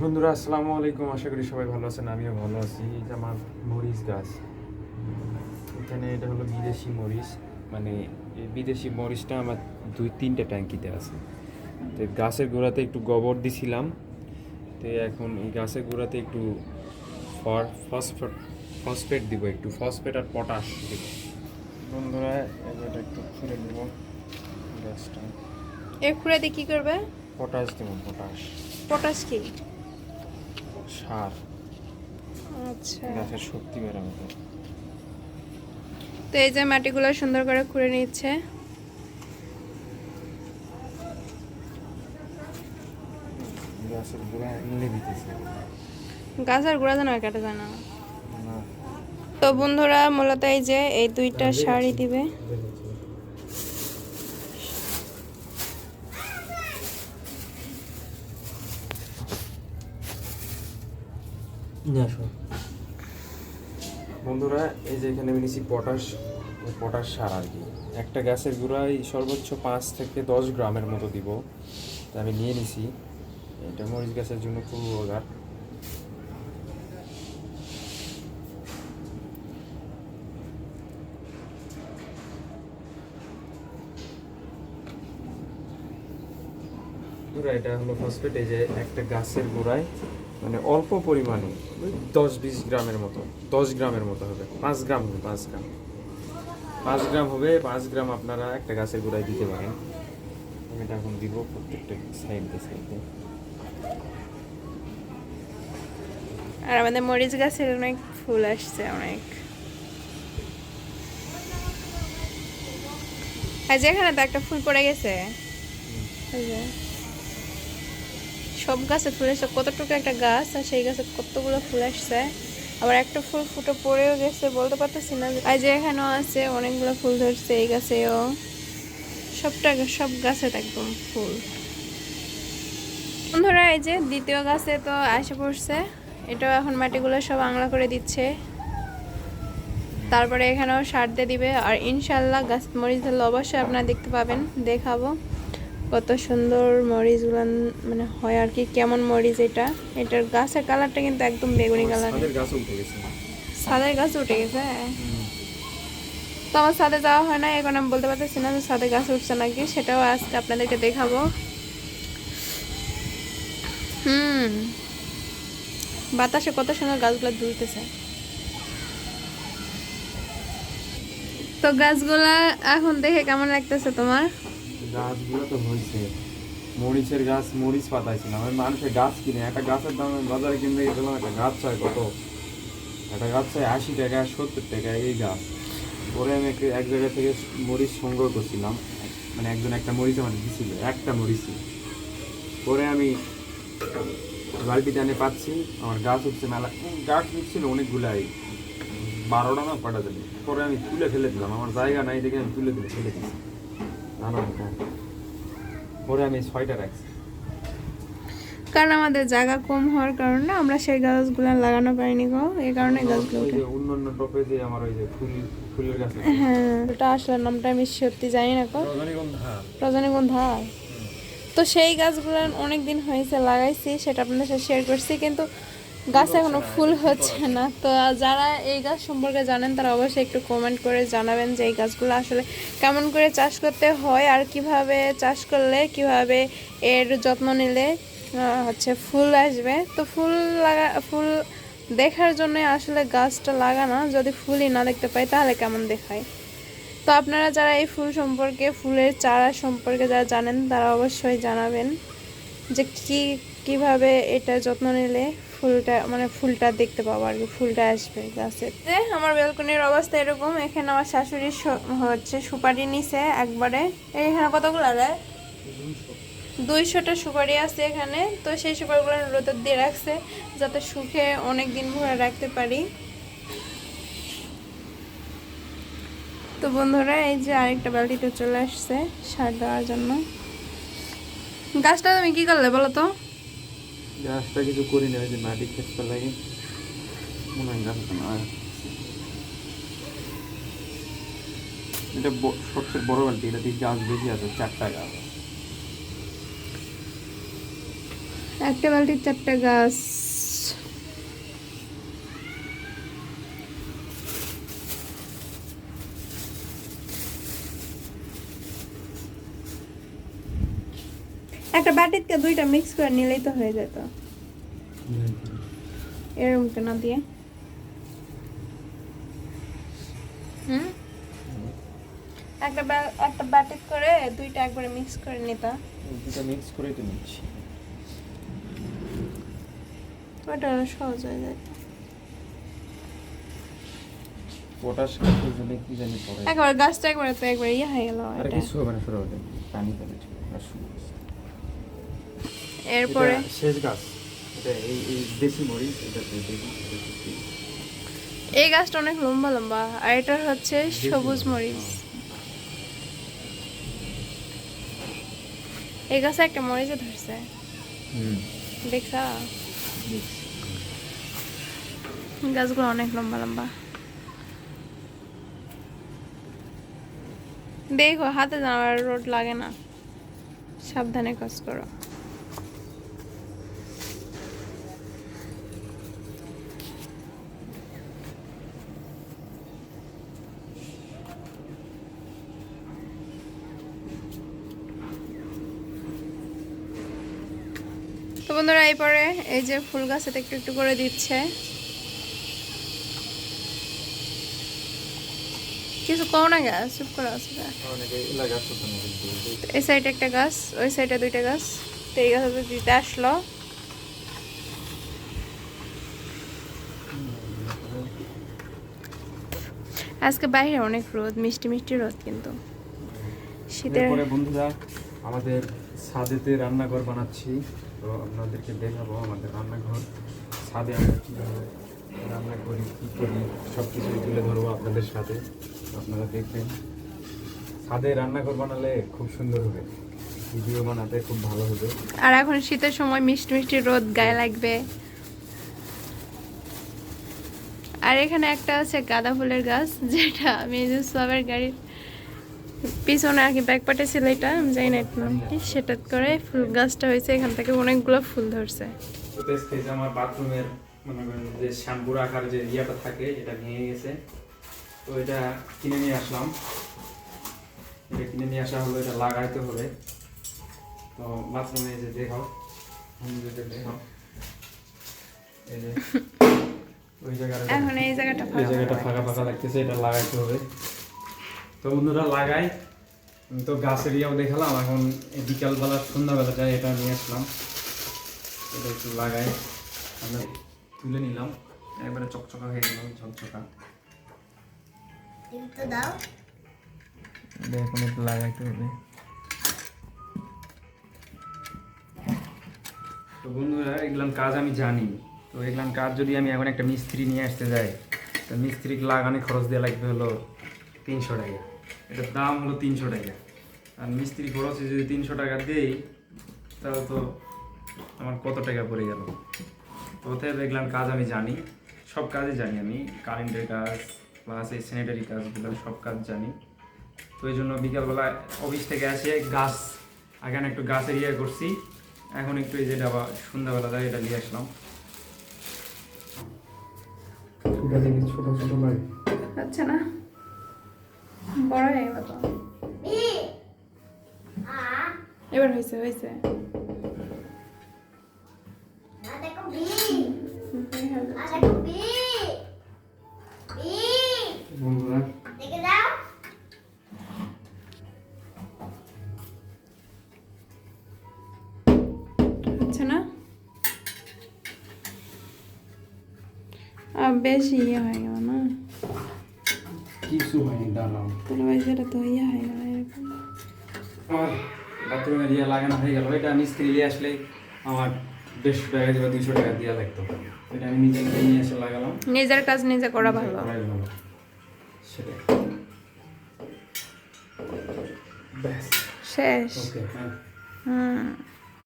বন্ধুরা আসসালামু আলাইকুম। আশা করি সবাই ভালো আছেন আমিও ভালো আছি। যে আমার মরিচ গাছ এখানে এটা হলো বিদেশি মরিচ। মানে এই বিদেশি মরিচটা আমার দুই তিনটে ট্যাঙ্কিতে আছে। তো গাছের গোড়াতে একটু গোবর দিছিলাম। তো এখন এই গাছের গোড়াতে একটু ফসফেট ফসফেট দিব একটু। ফসফেট আর পটাশ দিব। বন্ধুরা এটা একটু খুঁড়ে দেবো গাছটা। এ খুঁড়ে দিয়ে কি করবে? পটাশ দেবো পটাশ। পটাশ কি? সার। আচ্ছা। গাছের শক্তি বেড়াবে তো এই যে মাটিগুলো সুন্দর করে খুঁড়ে নিচ্ছে। গাছের গোড়া এমনি দিতেছে। গাছের গোড়া যেন কাটা যায় না। তো বন্ধুরা মূলত এই যে এই দুইটা শাড়ি দিবে। বন্ধুরা, এই যে এখানে নিয়েছি পটাশ পটাশ সার আর কি। একটা গাছের গোড়ায় সর্বোচ্চ পাঁচ থেকে দশ গ্রামের মতো দিব। তা আমি নিয়ে নিছি। এটা মরিচ গাছের জন্য খুব উপকার। এটা হলো ফসফেট এই যে একটা গাছের গোড়ায় মানে অল্প পরিমাণে ওই দশ বিশ গ্রামের মতো দশ গ্রামের মতো হবে। পাঁচ গ্রাম হবে পাঁচ গ্রাম। পাঁচ গ্রাম হবে পাঁচ গ্রাম আপনারা একটা গাছের গোড়ায় দিতে পারেন। আমি এটা এখন দিব প্রত্যেকটা সাইড সাইডে আর আমাদের মরিচ গাছের অনেক ফুল আসছে অনেক। আর যেখানে তো একটা ফুল পড়ে গেছে। সব গাছে ফুল এসছে কতটুকু একটা গাছ, আর সেই গাছে কতগুলো ফুল আসছে। আবার একটা ফুল ফুটো পড়েও গেছে, বলতে পারতেছি না। আর যে এখানেও আছে, অনেকগুলো ফুল ধরছে এই গাছেও। সবটা সব গাছে একদম ফুল। বন্ধুরা, এই যে দ্বিতীয় গাছে তো আসে পড়ছে। এটাও এখন মাটিগুলো সব আংলা করে দিচ্ছে। তারপরে এখানেও সার দিয়ে দিবে। আর ইনশাল্লাহ গাছ মরিচ ধরলে অবশ্যই আপনারা দেখতে পাবেন, দেখাবো। কত সুন্দর মরিচগুলো মানে হয় আর কি কেমন মরিচ এটা? এটার গাছের কালারটা কিন্তু একদম বেগুনি কালার আমাদের গাছ উঠে গেছে। সাদের গাছ উঠে গেছে? তো আমার সাথে যাওয়া হয় না এখন আমি বলতে পারতেছি না যে সাথে গাছ উঠছে নাকি সেটাও আজকে আপনাদেরকে দেখাবো। হুম। বাতাসে কত সুন্দর গাছগুলো দুলতেছে। তো গাছগুলা এখন দেখে কেমন লাগতেছে তোমার? গাছগুলো তো হয়েছে মরিচের গাছ, মরিচ পাতাইছিলাম। আমি মানুষের গাছ কিনে, একটা গাছের দাম বাজারে কিনতে গেছিলাম, একটা গাছ চাই কত? একটা গাছ চাই আশি টাকা, সত্তর টাকা, এই গাছ। পরে আমি এক- জায়গা থেকে মরিচ সংগ্রহ করছিলাম। মানে একজন একটা মরিচ আমার দিছিল, একটা মরিচই। পরে আমি বালতিতে এনে পাচ্ছি, আমার গাছ উঠছে মেলা গাছ উঠছিল অনেকগুলাই। বারোটা না কটা জানি। পরে আমি তুলে ফেলে দিলাম, আমার জায়গা নাই দেখে আমি তুলে দিলে ফেলে দিচ্ছি। পরে আমি ছয়টা রাখছি। কারণ আমাদের জায়গা কম হওয়ার কারণে আমরা সেই গাছগুলো লাগানো পারিনি গো এই কারণে গাছগুলো ওই যে অন্যান্য টপে যে আমার ওই যে ফুল ফুলের গাছ হ্যাঁ ওটা আসলে নামটা আমি সত্যি জানি না কো রজনীগন্ধা রজনীগন্ধা তো সেই গাছগুলো অনেক দিন হয়েছে লাগাইছি সেটা আপনাদের সাথে শেয়ার করছি কিন্তু গাছে এখনও ফুল হচ্ছে না। তো যারা এই গাছ সম্পর্কে জানেন, তারা অবশ্যই একটু কমেন্ট করে জানাবেন যে এই গাছগুলো আসলে কেমন করে চাষ করতে হয় আর কীভাবে চাষ করলে, কীভাবে এর যত্ন নিলে হচ্ছে ফুল আসবে। তো ফুল লাগা, ফুল দেখার জন্য আসলে গাছটা লাগানো। যদি ফুলই না দেখতে পাই, তাহলে কেমন দেখায়? তো আপনারা যারা এই ফুল সম্পর্কে, ফুলের চারা সম্পর্কে যারা জানেন, তারা অবশ্যই জানাবেন যে কি, কীভাবে এটা যত্ন নিলে ফুলটা মানে ফুলটা দেখতে পাবো আর কি, ফুলটা আসবে গাছের আমার বেলকনির অবস্থা এরকম, এখানে আমার শাশুড়ি হচ্ছে সুপারি নিছে একবারে। এখানে কতগুলো রে? দুইশোটা সুপারি আছে এখানে, তো সেই সুপারিগুলো রোদে দিয়ে রাখছে, যাতে শুকে অনেক দিন ভরে রাখতে পারি। তো বন্ধুরা, এই যে আরেকটা বালতিতে চলে আসছে সার দেওয়ার জন্য। গাছটা তুমি কি করলে বলো তো? গাছটা কিছু করি না, ওই যে মাটি খেতে লাগে মনে হয় গাছ না। এটা সবচেয়ে বড় বালতি, এটা দিয়ে গাছ বেশি আছে চারটা গাছ একটা বালতির চারটা গাছ একটা বাটিতে দুইটা মিক্স করে নিলেই তো হয়ে যেত। এরকম কেন দিয়ে? হুম? একটা একটা বাটিত করে দুইটা একবারে মিক্স করে নিতা। দুটা মিক্স করে তো নিচ্ছি। ওটা সহজ হয়ে যায়। পটাশ কাঠের জন্য কি জানি পড়ে। একবার গাছটা একবারে তো একবার ইয়ে হয়ে গেল আর কিছু হবে না সরে পানি আর। এরপরে? শেষ গাছ। এটা এই এই দেশি মরিচ এটা তো দেশি এটা দেশি। এই গাছটা অনেক লম্বা লম্বা আর এটার হচ্ছে সবুজ মরিচ। এই গাছে একটা মরিচে ধরছে। দেখছা গাছগুলো অনেক লম্বা লম্বা। দেখো হাতে যাওয়ার রোড লাগে না। সাবধানে কাজ করো। তো বন্ধুরা এই পরে এই যে ফুল গাছেতে একটু একটু করে দিচ্ছে। কিছু কও না গাছ, চুপ করে আছে। এই সাইডে একটা গাছ, ওই সাইডে দুইটা গাছ। তো এই গাছে দিতে আসলো। আজকে বাইরে অনেক রোদ, মিষ্টি মিষ্টি রোদ কিন্তু। শীতের এরপরে বন্ধুরা, আমাদের ছাদেতে রান্নাঘর বানাচ্ছি। তো আপনাদেরকে দেখাবো আমাদের রান্নাঘর। ছাদে আমরা কীভাবে রান্না করি, কী করি সব কিছু তুলে ধরবো আপনাদের সাথে। আপনারা দেখবেন, ছাদে রান্নাঘর বানালে খুব সুন্দর হবে, ভিডিও বানাতে খুব ভালো হবে। আর এখন শীতের সময় মিষ্টি মিষ্টি রোদ গায়ে লাগবে। আর এখানে একটা আছে গাঁদা ফুলের গাছ, যেটা যে সবের গাড়ির পিছনে আর কি ব্যাকপাটে ছিল এটা আমি জানি না কি। সেটা করে ফুল গাছটা হয়েছে এখান থেকে অনেকগুলো ফুল ধরছে। আমার বাথরুমের মনে করেন যে শ্যাম্পু রাখার যে ইয়েটা থাকে এটা ভেঙে গেছে। তো এটা কিনে নিয়ে আসলাম। এটা কিনে নিয়ে আসা হলো এটা লাগাইতে হবে। তো বাথরুমে যে দেখাও এই যে ওই জায়গাটা এখন এই জায়গাটা ফাঁকা ফাঁকা লাগতেছে এটা লাগাইতে হবে। তো বন্ধুরা লাগাই। তো গাছের ইয়াও দেখালাম এখন এই বিকালবেলা সন্ধ্যাবেলা যাই এটা নিয়ে আসলাম। এটা একটু লাগাই। আমরা তুলে নিলাম। একবারে চকচকা হয়ে গেল ঝকঝকা। কিন্তু দাও। এটা এখন একটু লাগাইতে হবে। তো বন্ধুরা এগুলাম কাজ আমি জানি। তো এগুলাম কাজ যদি আমি এখন একটা মিস্ত্রি নিয়ে আসতে যাই তো মিস্ত্রিকে লাগানো খরচ দেওয়া লাগবে হলো তিনশো টাকা। এটার দাম হলো তিনশো টাকা। আর মিস্ত্রি খরচে যদি তিনশো টাকা দেই তাহলে তো আমার কত টাকা পড়ে গেল? তো অতএব এগুলাম কাজ আমি জানি সব কাজই জানি আমি। কারেন্টের কাজ প্লাস এই স্যানিটারি কাজগুলো সব কাজ জানি। তো এই জন্য বিকালবেলা অফিস থেকে এসে গাছ আগে একটু গাছের ইয়ে করছি এখন একটু এই যেটা আবার সন্ধ্যাবেলা যায় এটা নিয়ে আসলাম। ছোট ছোট লাগে হচ্ছে না। বড় হয়ে গেল এবার হয়েছে হয়েছে। হয়ে বন্ধুরা। হচ্ছে না? বেশি ইয়ে হয়ে গেল না? কিছু দাঁড়াও তাহলে ভাই সেটা তো ইয়ে হয়ে এরকম। আমার বাথরুমের ইয়ে লাগানো হয়ে গেল। এটা মিস্ত্রি নিয়ে আসলে আমার দেড়শো টাকা বা দুশো টাকা দেওয়া লাগতো। এটা আমি নিজে নিজে নিয়ে এসে লাগালাম। নিজের কাজ নিজে করা ভালো। করাই ভালো। সেটাই। শেষ। ওকে হ্যাঁ হুম।